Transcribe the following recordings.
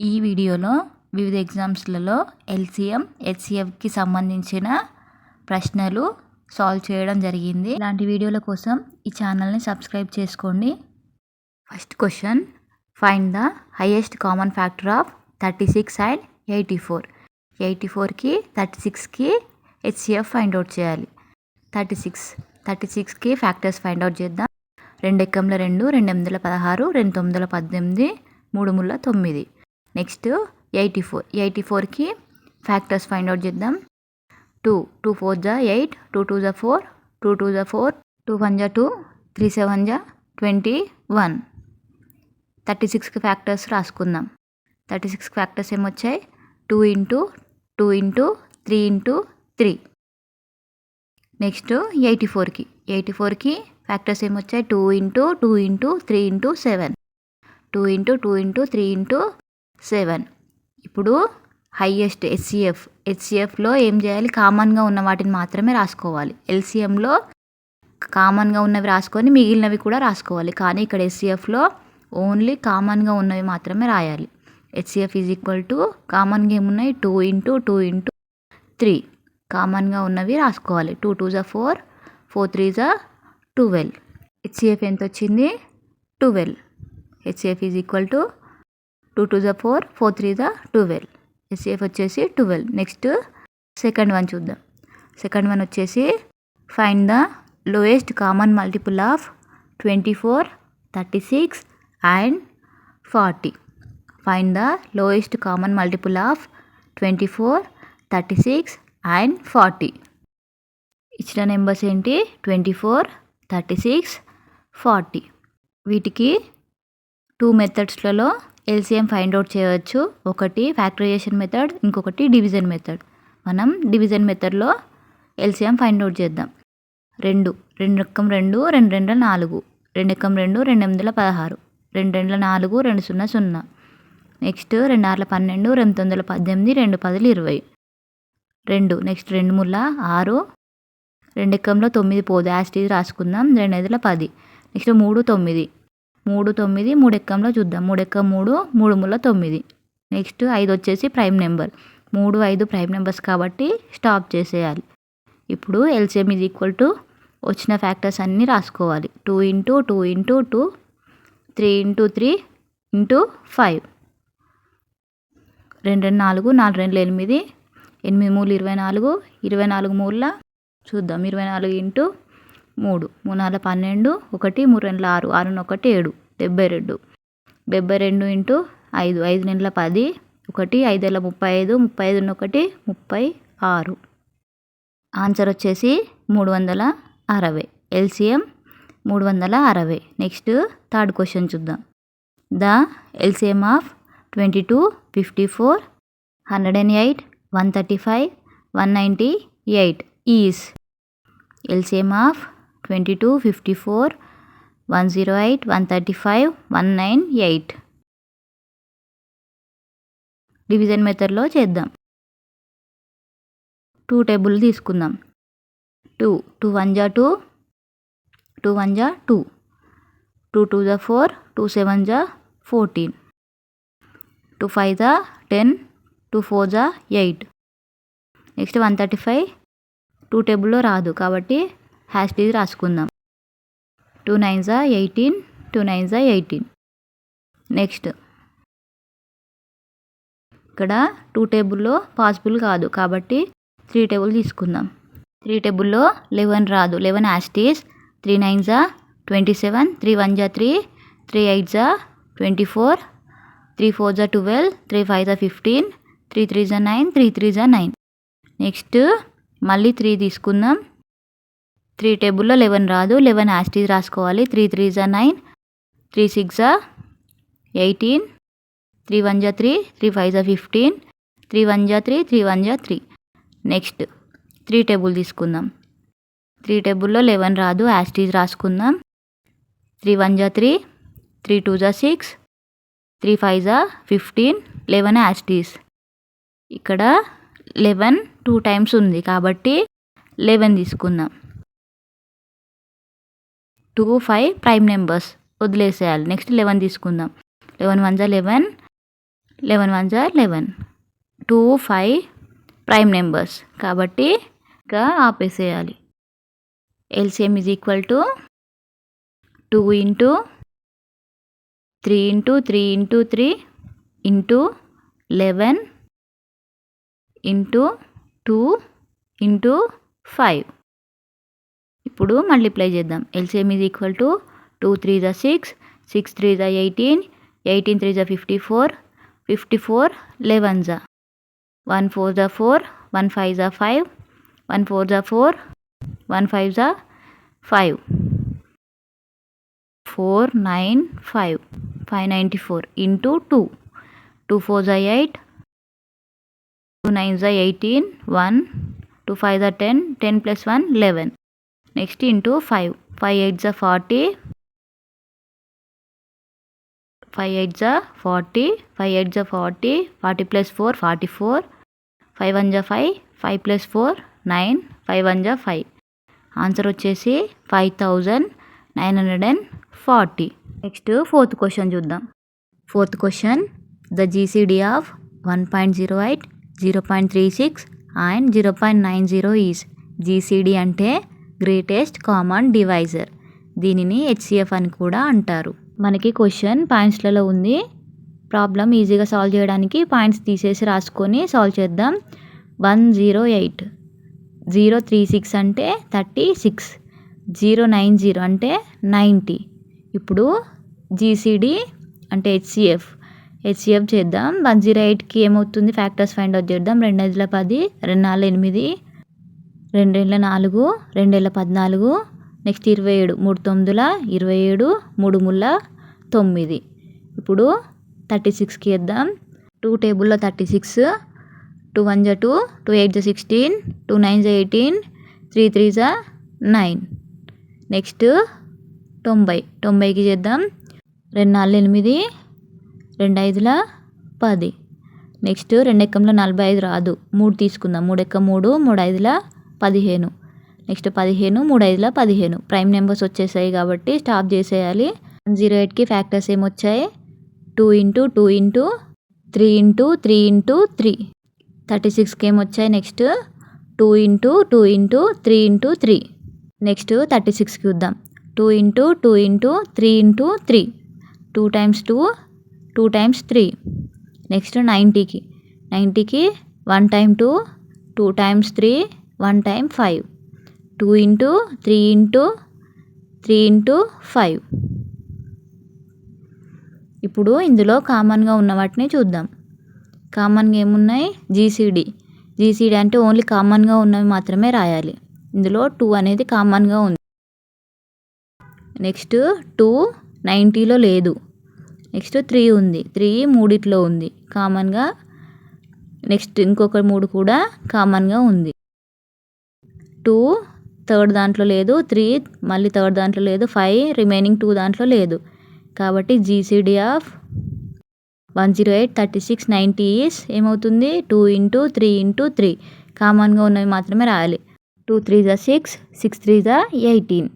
ఈ వీడియోలో వివిధ ఎగ్జామ్స్లలో ఎల్సిఎం హెచ్సిఎఫ్కి సంబంధించిన ప్రశ్నలు సాల్వ్ చేయడం జరిగింది. ఇలాంటి వీడియోల కోసం ఈ ఛానల్ని సబ్స్క్రైబ్ చేసుకోండి. First question. Find the highest common factor of thirty six and eighty four eighty ఫోర్కి థర్టీ సిక్స్కి హెచ్సిఎఫ్ ఫైండ్ అవుట్ చేయాలి. థర్టీ సిక్స్ థర్టీ సిక్స్కి ఫ్యాక్టర్స్ ఫైండ్ అవుట్ చేద్దాం. రెండు ఎక్కంల రెండు రెండు ఎనిమిదిల పదహారు రెండు తొమ్మిదిల పద్దెనిమిది మూడు ముళ్ళ తొమ్మిది. నెక్స్ట్ ఎయిటీ ఫోర్ ఎయిటీ ఫోర్కి ఫ్యాక్టర్స్ ఫైండ్ అవుట్ చేద్దాం. టూ టూ ఫోర్ జా ఎయిట్ టూ టూ జా ఫోర్ టూ టూ జా ఫోర్ టూ వన్ జా టూ త్రీ సెవెన్ జా ట్వంటీ వన్. థర్టీ సిక్స్కి ఫ్యాక్టర్స్ రాసుకుందాం. Thirty six factors ఏమొచ్చాయి? Two into two into three into three. Next eighty ఫోర్కి eighty ఫోర్కి factors ఏమొచ్చాయి? Two into two into three into seven. Two into two into three into seven. ఇప్పుడు highest HCF హెచ్సిఎఫ్లో ఏం చేయాలి? కామన్గా ఉన్న వాటిని మాత్రమే రాసుకోవాలి. ఎల్సిఎంలో కామన్గా ఉన్నవి రాసుకొని మిగిలినవి కూడా రాసుకోవాలి. కానీ ఇక్కడ హెచ్సిఎఫ్లో ఓన్లీ కామన్గా ఉన్నవి మాత్రమే రాయాలి. హెచ్సిఎఫ్ ఈజ్ ఈక్వల్ టు కామన్గా ఏమున్నాయి? Two into two into three. కామన్గా ఉన్నవి రాసుకోవాలి. టూ టూ జా ఫోర్. ఫోర్ త్రీ జా ట్వెల్వ్. హెచ్సిఎఫ్ ఎంత వచ్చింది twelve. HCF is equal to two two the four four three జా ట్వెల్వ్ ఎస్సీఎఫ్ వచ్చేసి ట్వెల్వ్ నెక్స్ట్ సెకండ్ వన్ చూద్దాం సెకండ్ వన్ వచ్చేసి find the lowest common multiple of twenty four thirty six and forty find the lowest common multiple of twenty four thirty six and forty ఇచ్చిన numbers ఏంటి? Twenty four thirty six forty వీటికి two మెథడ్స్లలో LCM find out చేయవచ్చు ఒకటి factorization method ఇంకొకటి division method మనం division మెథడ్లో LCM find out చేద్దాం. రెండు రెండు రకం రెండు రెండు రెండుల నాలుగు. రెండు రకం రెండు రెండు ఎనిమిదిల పదహారు. రెండు రెండుల నాలుగు రెండు సున్నా సున్నా. నెక్స్ట్ రెండు ఆరుల పన్నెండు రెండు తొమ్మిదిల పద్దెనిమిది రెండు పదులు ఇరవై. రెండు నెక్స్ట్ రెండు ముళ్ళ ఆరు. రెండు ఎక్కంలో తొమ్మిది పోదు యాస్టీజ్ రాసుకుందాం. రెండు ఐదుల పది. నెక్స్ట్ మూడు తొమ్మిది. మూడు తొమ్మిది మూడు ఎక్కంలో చూద్దాం. మూడు మూడు మూడు ముళ్ళ తొమ్మిది. నెక్స్ట్ ఐదు వచ్చేసి ప్రైమ్ నెంబర్. మూడు ఐదు ప్రైమ్ నెంబర్స్ కాబట్టి స్టాప్ చేసేయాలి. ఇప్పుడు ఎల్సిఎం ఇది ఈక్వల్ టు వచ్చిన ఫ్యాక్టర్స్ అన్నీ రాసుకోవాలి. Two into two into two three into three into five. రెండు రెండు నాలుగు నాలుగు రెండు ఎనిమిది ఎనిమిది మూడు ఇరవై నాలుగు ఇరవై నాలుగు మూడుల చూద్దాం. ఇరవై నాలుగు ఇంటూ మూడు. మూడు నాలుగు పన్నెండు ఒకటి మూడు రెండు ఆరు. ఆరు ఒకటి ఏడు. డెబ్బై రెండు. డెబ్బై రెండు ఇంటూ ఐదు. ఐదు నెలల పది ఒకటి ఐదేళ్ళ ముప్పై ఐదు ముప్పై ఐదు ఒకటి ముప్పై ఆరు. ఆన్సర్ వచ్చేసి మూడు వందల అరవై. ఎల్సిఎం మూడు వందల అరవై. నెక్స్ట్ థర్డ్ క్వశ్చన్ చూద్దాం. The LCM of twenty two fifty four hundred and eight one thirty five one ninety eight is. LCM of twenty two fifty four one zero eight one thirty five one nine eight. Division మెథడ్లో చేద్దాం. Two table తీసుకుందాం. Two two one జా two two one జా two two two జా four two seven జా fourteen two five జా ten two four జా eight next one thirty five two టేబుల్లో రాదు కాబట్టి హ్యాష్ డీజ్ రాసుకుందాం. టూ నైన్ జా ఎయిటీన్ టూ నైన్ జా ఎయిటీన్ నెక్స్ట్ ఇక్కడ టూ టేబుల్లో పాసిబుల్ కాదు కాబట్టి త్రీ టేబుల్ తీసుకుందాం. త్రీ టేబుల్లో లెవెన్ రాదు. Eleven as it is three nine జా ట్వంటీ సెవెన్ త్రీ వన్ జా త్రీ త్రీ ఎయిట్ జా ట్వంటీ ఫోర్ త్రీ ఫోర్ జా ట్వెల్వ్ త్రీ ఫైవ్ జా ఫిఫ్టీన్ త్రీ త్రీ జా నైన్ త్రీ త్రీ జా నైన్ నెక్స్ట్ మళ్ళీ త్రీ తీసుకుందాం. త్రీ టేబుల్లో లెవెన్ రాదు లెవెన్ యాస్టీజ్ రాసుకోవాలి. త్రీ త్రీ జా నైన్ త్రీ సిక్స్ జా ఎయిటీన్ త్రీ వన్ జా త్రీ త్రీ ఫైవ్ జా ఫిఫ్టీన్ త్రీ వన్ జా త్రీ త్రీ వన్ జా త్రీ. నెక్స్ట్ త్రీ టేబుల్ తీసుకుందాం. త్రీ టేబుల్లో లెవెన్ రాదు యాస్టీజ్ రాసుకుందాం. త్రీ వన్ జా త్రీ త్రీ టూ జా సిక్స్ త్రీ ఫైవ్ జా fifteen eleven as it is. ఇక్కడ లెవెన్ టూ టైమ్స్ ఉంది కాబట్టి లెవెన్ తీసుకుందాం. టూ ఫైవ్ ప్రైమ్ నెంబర్స్ వదిలేసేయాలి. నెక్స్ట్ లెవెన్ తీసుకుందాం. లెవెన్ వన్ జా లెవెన్ లెవెన్ వన్ జా eleven. Two five prime numbers కాబట్టి ఇంకా ఆపేసేయాలి. LCM is equal to two into three into three into three into eleven into two into five ఇప్పుడు multiply చేద్దాం. LCM is equal to two three జా six six three జా eighteen eighteen three జా fifty four fifty four eleven జా one four జా four one five జా five one four జా four one five జా five four nine five five ninety four into two two four జా eight two nine జా eighteen one two five జా ten ten plus one eleven next into five. Five eight జా forty. Five eight జా forty. Five eight జా forty. Forty plus four forty four. Five one జా five. Five plus four nine. Five one జా five. Answer వచ్చేసి five thousand nine hundred and forty. Next fourth question చూద్దాం. Fourth question. The GCD of one point zero eight zero point three six and zero point nine zero is GCD అంటే greatest common divisor. దీనిని HCF అని కూడా అంటారు. మనకి question పాయింట్స్లలో ఉంది. Problem ఈజీగా solve చేయడానికి పాయింట్స్ తీసేసి రాసుకొని సాల్వ్ చేద్దాం. One zero eight. Zero three six అంటే thirty six. Zero nine zero అంటే నైంటీ. ఇప్పుడు జీసీడీ అంటే హెచ్సిఎఫ్ హెచ్సిఎఫ్ చేద్దాం. వన్ జీరో ఎయిట్కి ఏమవుతుంది? ఫ్యాక్టర్స్ ఫైండ్ అవుట్ చేద్దాం. రెండు ఐదుల పది రెండు నాలుగు ఎనిమిది రెండేళ్ళ నాలుగు రెండేళ్ళ పద్నాలుగు నెక్స్ట్ ఇరవై ఏడు మూడు తొమ్మిదిల ఇరవై ఏడు మూడు ముళ్ళ తొమ్మిది. ఇప్పుడు థర్టీ సిక్స్కి వేద్దాం టూ టేబుల్లో థర్టీ సిక్స్ టూ వన్ జా టూ టూ ఎయిట్ జా సిక్స్టీన్ టూ నైన్ జా ఎయిటీన్ త్రీ త్రీ జా నైన్. నెక్స్ట్ తొంభై తొంభైకి చేద్దాం. రెండు నాలుగు ఎనిమిది రెండు ఐదుల పది. నెక్స్ట్ రెండు ఎక్కంలో నలభై ఐదు రాదు. మూడు తీసుకుందాం. మూడు ఎక్క మూడు మూడు ఐదుల పదిహేను. నెక్స్ట్ పదిహేను మూడు ఐదుల పదిహేను. ప్రైమ్ నెంబర్స్ వచ్చేసాయి కాబట్టి స్టాప్ చేసేయాలి. జీరో ఎయిట్కి factors ఏమొచ్చాయి? Two into two into three into three into three. Thirty సిక్స్కి ఏమొచ్చాయి? Next two into two into three into three. Next thirty సిక్స్కి చూద్దాం. Two into two into three into three. Two times two two times three. Next నైంటీకి. నైంటీకి one time two two times three one time five. Two into three into three into five. ఇప్పుడు ఇందులో కామన్గా ఉన్న వాటిని చూద్దాం. కామన్గా ఏమున్నాయి? జీసీడీ. జీసీడీ అంటే only కామన్గా ఉన్నవి మాత్రమే రాయాలి. ఇందులో టూ అనేది కామన్గా ఉంది. నెక్స్ట్ టూ నైంటీలో లేదు. నెక్స్ట్ త్రీ ఉంది. త్రీ మూడిట్లో ఉంది. కామన్గా నెక్స్ట్ ఇంకొక మూడు కూడా కామన్గా ఉంది. టూ థర్డ్ దాంట్లో లేదు త్రీ మళ్ళీ థర్డ్ దాంట్లో లేదు ఫైవ్ రిమైనింగ్ టూ దాంట్లో లేదు. కాబట్టి GCD of one zero eight thirty six ninety is ఏమవుతుంది? Two into three into three. కామన్గా ఉన్నవి మాత్రమే రాయాలి. టూ త్రీ జా సిక్స్ సిక్స్ త్రీ జా ఎయిటీన్.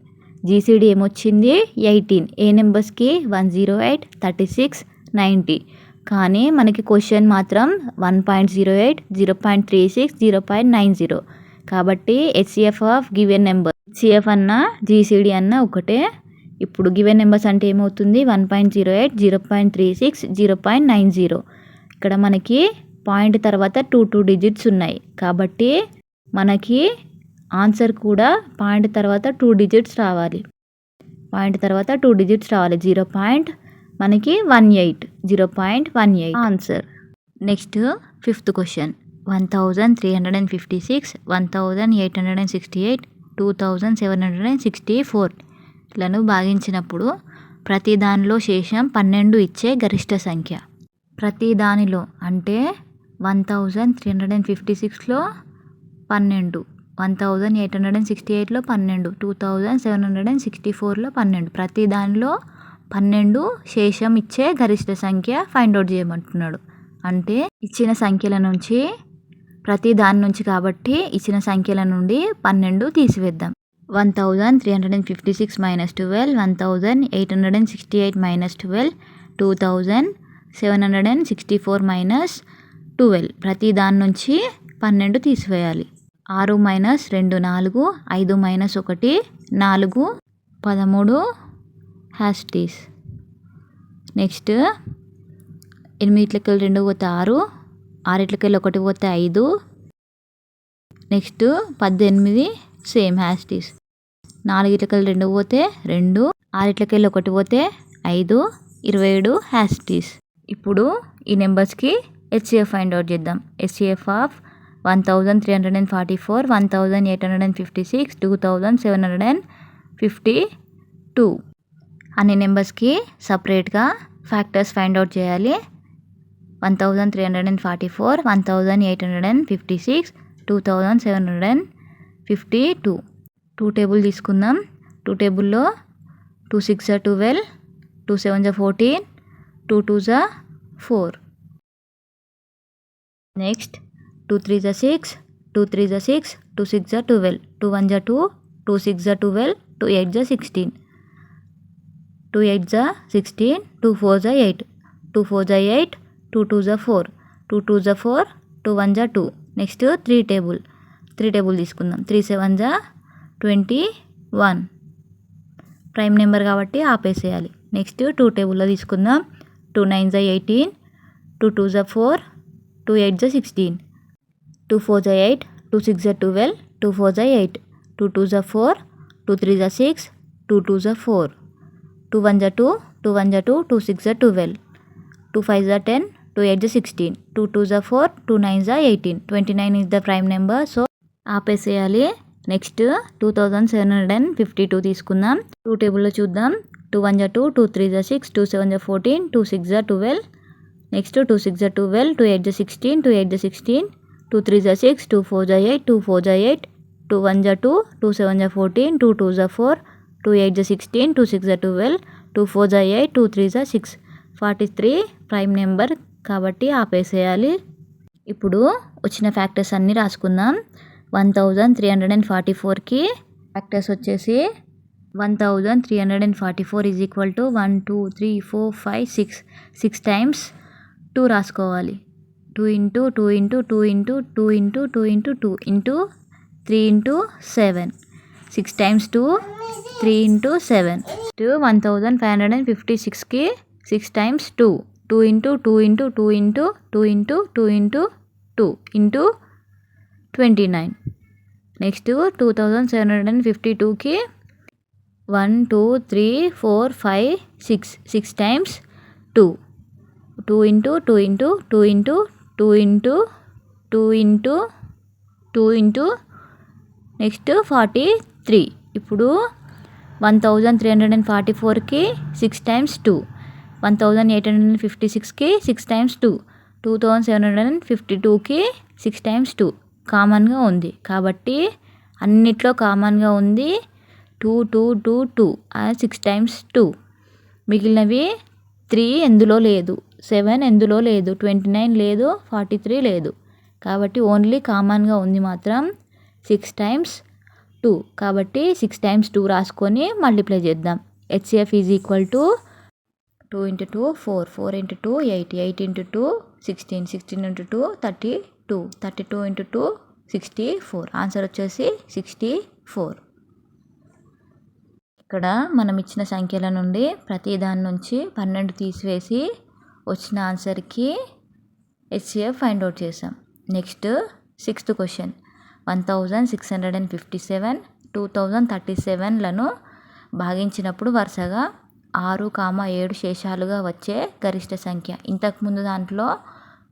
జీసీడీ ఏమొచ్చింది? ఎయిటీన్. ఏ నెంబర్స్కి? One zero eight thirty six ninety. కానీ మనకి క్వశ్చన్ మాత్రం one point zero eight zero point three six zero point nine zero. కాబట్టి HCF of given number HCF అన్న జీసీడీ అన్న ఒకటే. ఇప్పుడు గివెన్ నెంబర్స్ అంటే ఏమవుతుంది? One point zero eight zero point three six zero point nine zero ఇక్కడ మనకి point తర్వాత టూ టూ డిజిట్స్ ఉన్నాయి. కాబట్టి మనకి ఆన్సర్ కూడా పాయింట్ తర్వాత టూ డిజిట్స్ రావాలి. పాయింట్ తర్వాత టూ డిజిట్స్ రావాలి. జీరో పాయింట్ మనకి one eight zero point one eight answer next fifth question one thousand three hundred and fifty six one thousand eight hundred and sixty eight two thousand seven hundred and sixty ఫోర్లను భాగించినప్పుడు ప్రతి దానిలో శేషం పన్నెండు ఇచ్చే గరిష్ట సంఖ్య. ప్రతి దానిలో అంటే one thousand three hundred and fifty సిక్స్లో పన్నెండు one thousand eight hundred and sixty ఎయిట్లో పన్నెండు two thousand seven hundred and sixty ఫోర్లో పన్నెండు. ప్రతి దానిలో పన్నెండు శేషం ఇచ్చే గరిష్ట సంఖ్య ఫైండ్ అవుట్ చేయమంటున్నాడు. అంటే ఇచ్చిన సంఖ్యల నుంచి ప్రతి దాని నుంచి కాబట్టి ఇచ్చిన సంఖ్యల నుండి పన్నెండు తీసివేద్దాం. One thousand three hundred and fifty six minus twelve one thousand eight hundred and sixty eight minus twelve two thousand seven hundred and sixty four minus twelve. ప్రతి దాని నుంచి పన్నెండు తీసివేయాలి. ఆరు మైనస్ రెండు నాలుగు ఐదు మైనస్ ఒకటి నాలుగు పదమూడు హ్యాస్టీస్ నెక్స్ట్ ఎనిమిదిట్లకెళ్ళి రెండు పోతే ఆరు ఆరిట్లకెళ్ళి ఒకటి పోతే ఐదు. నెక్స్ట్ పద్దెనిమిది సేమ్ హ్యాస్టీస్ నాలుగిట్లకెళ్ళి రెండు పోతే రెండు. ఆరిట్లకెళ్ళి ఒకటి పోతే ఐదు. ఇరవై ఏడు హ్యాస్టీస్ ఇప్పుడు ఈ నెంబర్స్కి హెచ్సిఎఫ్ ఫైండ్ అవుట్ చేద్దాం. HCF of one thousand three hundred and forty four one thousand eight hundred and fifty six two thousand seven hundred and fifty two. అన్ని నెంబర్స్కి సపరేట్గా ఫ్యాక్టర్స్ ఫైండ్ అవుట్ చేయాలి. One thousand three hundred and forty four one thousand eight hundred and fifty six two thousand seven hundred and fifty two two table తీసుకుందాం two టేబుల్లో two six జా twelve two seven జా fourteen two two జా four next two three జా six two three జా six two six జా twelve two one జా two two six జా ట్వెల్వ్ టూ ఎయిట్ జా సిక్స్టీన్ టూ ఎయిట్ జా సిక్స్టీన్ టూ ఫోర్ జా ఎయిట్ టూ ఫోర్ జా ఎయిట్ టూ టూ జా ఫోర్ టూ టూ జా ఫోర్ టూ వన్ జా two next three table three table తీసుకుందాం. త్రీ సెవెన్ జా ట్వంటీ వన్ ప్రైమ్ నెంబర్ కాబట్టి ఆపేసేయాలి. నెక్స్ట్ టూ టేబుల్లో తీసుకుందాం. టూ నైన్ జా ఎయిటీన్ టూ టూ జా ఫోర్ టూ ఎయిట్ జా సిక్స్టీన్ టూ ఫోర్ జా ఎయిట్ టూ సిక్స్ జా ట్వెల్వ్ టూ ఫోర్ జా ఎయిట్ టూ టూ జా ఫోర్ టూ త్రీ జా సిక్స్ టూ టూ జా ఫోర్ టూ వన్ జా టూ టూ వన్ జా టూ టూ సిక్స్ జా ట్వెల్వ్ టూ ఫైవ్ జా టెన్ టూ ఎయిట్ జా సిక్స్టీన్ టూ టూ జా ఫోర్ టూ నైన్ జా eighteen twenty nine is the prime number so ఆపేసేయాలి. Next two thousand seven hundred and fifty two తీసుకుందాం two టేబుల్లో చూద్దాం. Two one జా two two three జా six two seven జా fourteen two six జా twelve next two six జా twelve two eight జా sixteen two eight జా సిక్స్టీన్ టూ త్రీ జా సిక్స్ టూ ఫోర్ జా ఎయిట్ టూ ఫోర్ జా ఎయిట్ టూ వన్ జా టూ టూ సెవెన్ జా ఫోర్టీన్ టూ టూ జా ఫోర్ టూ ఎయిట్ జా సిక్స్టీన్ టూ సిక్స్ జా ట్వెల్వ్ టూ ఫోర్ జా ఎయిట్ టూ త్రీ జా six forty three prime number కాబట్టి ఆపేసేయాలి. ఇప్పుడు వచ్చిన ఫ్యాక్టర్స్ అన్నీ రాసుకుందాం. One thousand three hundred and forty ఫోర్కి ఫ్యాక్టర్స్ వచ్చేసి one thousand three hundred and forty four is equal to one two three four five six. Six times two రాసుకోవాలి. Two into two into two into two into two into two into three into seven six times two three into seven two one thousand five hundred and fifty సిక్స్కి six times two two into two into two into two into two into two into twenty nine. Next two thousand seven hundred and fifty టూకి one two three four five six six times two two into two into two into two into two into two into next forty three ఇప్పుడు one thousand three hundred and forty ఫోర్కి six times two one thousand eight hundred and fifty సిక్స్కి six times two two thousand seven hundred and fifty టూకి six times two కామన్గా ఉంది. కాబట్టి అన్నిట్లో కామన్గా ఉంది two two two two six times two మిగిలినవి త్రీ ఎందులో లేదు. సెవెన్ ఎందులో లేదు. ట్వంటీ నైన్ లేదు. ఫార్టీ త్రీ లేదు. కాబట్టి ఓన్లీ కామన్గా ఉంది మాత్రం సిక్స్ టైమ్స్ టూ కాబట్టి సిక్స్ టైమ్స్ టూ రాసుకొని మల్టిప్లై చేద్దాం. HCF is equal to two into two four four into two eight eight into two sixteen sixteen into two thirty two thirty two into two sixty four answer వచ్చేసి sixty four ఇక్కడ మనం ఇచ్చిన సంఖ్యల నుండి ప్రతి దాని నుంచి పన్నెండు తీసివేసి వచ్చిన ఆన్సర్కి హెచ్సిఎఫ్ ఫైండ్ అవుట్ చేసాం next sixth question one thousand six hundred and fifty seven two thousand thirty సెవెన్లను భాగించినప్పుడు వరుసగా ఆరు కామ ఏడు శేషాలుగా వచ్చే గరిష్ట సంఖ్య. ఇంతకుముందు దాంట్లో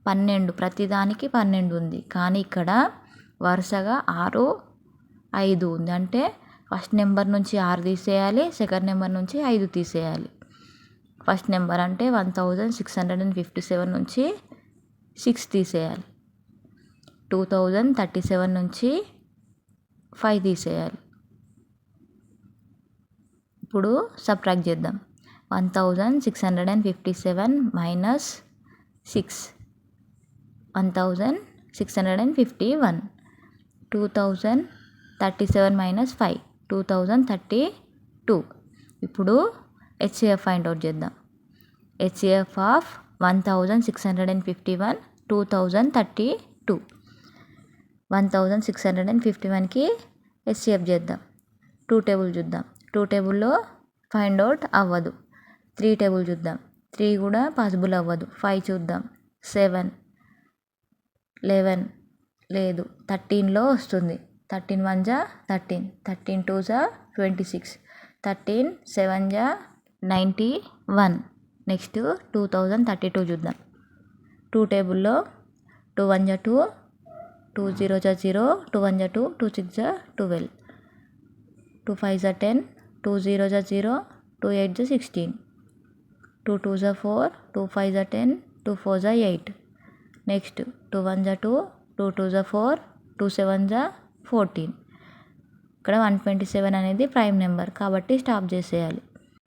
పన్నెండు ప్రతిదానికి పన్నెండు ఉంది. కానీ ఇక్కడ వరుసగా ఆరు ఐదు ఉంది. అంటే ఫస్ట్ నెంబర్ నుంచి ఆరు తీసేయాలి సెకండ్ నెంబర్ నుంచి ఐదు తీసేయాలి. ఫస్ట్ నెంబర్ అంటే one thousand six hundred and fifty seven నుంచి సిక్స్ తీసేయాలి. టూ థౌజండ్ థర్టీ సెవెన్ నుంచి ఫైవ్ తీసేయాలి. ఇప్పుడు సబ్ట్రాక్ట్ చేద్దాం. One thousand six hundred and fifty seven minus six. One thousand six hundred and fifty one. Two thousand thirty seven minus five. Two thousand thirty two. ఇప్పుడు HCF find out చేద్దాం. HCF of one thousand six hundred and fifty one two thousand thirty two. One thousand six hundred and fifty వన్కి HCF చేద్దాం. Two table చూద్దాం. Two టేబుల్లో find out అవ్వదు. Three table చూద్దాం. Three కూడా possible అవ్వదు. Five చూద్దాం. సెవెన్ లెవెన్ లేదు. థర్టీన్లో వస్తుంది. థర్టీన్ వన్ జా థర్టీన్. థర్టీన్ టూ జా ట్వంటీ సిక్స్. థర్టీన్ సెవెన్ జా ninety one. Next two thousand thirty two చూద్దాం. టూ టేబుల్లో టూ వన్ జా టూ టూ జీరో జా జీరో టూ వన్ జా టూ టూ సిక్స్ జా ట్వెల్వ్ టూ ఫైవ్ జా టెన్ టూ జీరో జా జీరో టూ ఎయిట్ జా సిక్స్టీన్. టూ టూ జా ఫోర్ టూ ఫైవ్ జా టెన్ టూ ఫోర్ జా ఎయిట్. నెక్స్ట్ టూ వన్ జా టూ టూ టూ జా ఫోర్ టూ సెవెన్ జా ఫోర్టీన్. ఇక్కడ వన్ ట్వంటీ సెవెన్ అనేది ప్రైమ్ నెంబర్ కాబట్టి స్టాప్ చేసేయాలి.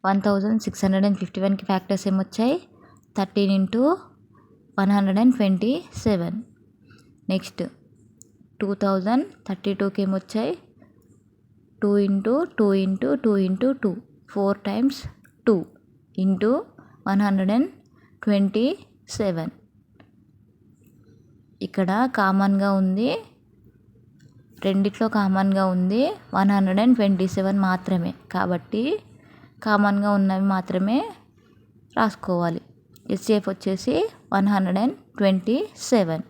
One thousand six hundred and fifty వన్కి factors ఏమొచ్చాయి thirteen into one hundred and twenty seven. Next two thousand thirty టూకి ఏమొచ్చాయి two into two into two into two. Four times two into one hundred and twenty seven. ఇక్కడ కామన్గా ఉంది. రెండిట్లో కామన్గా ఉంది. One hundred and twenty seven మాత్రమే. కాబట్టి కామన్గా ఉన్నవి మాత్రమే రాసుకోవాలి. ఎస్ఏఫ్ వచ్చేసి one hundred and twenty seven.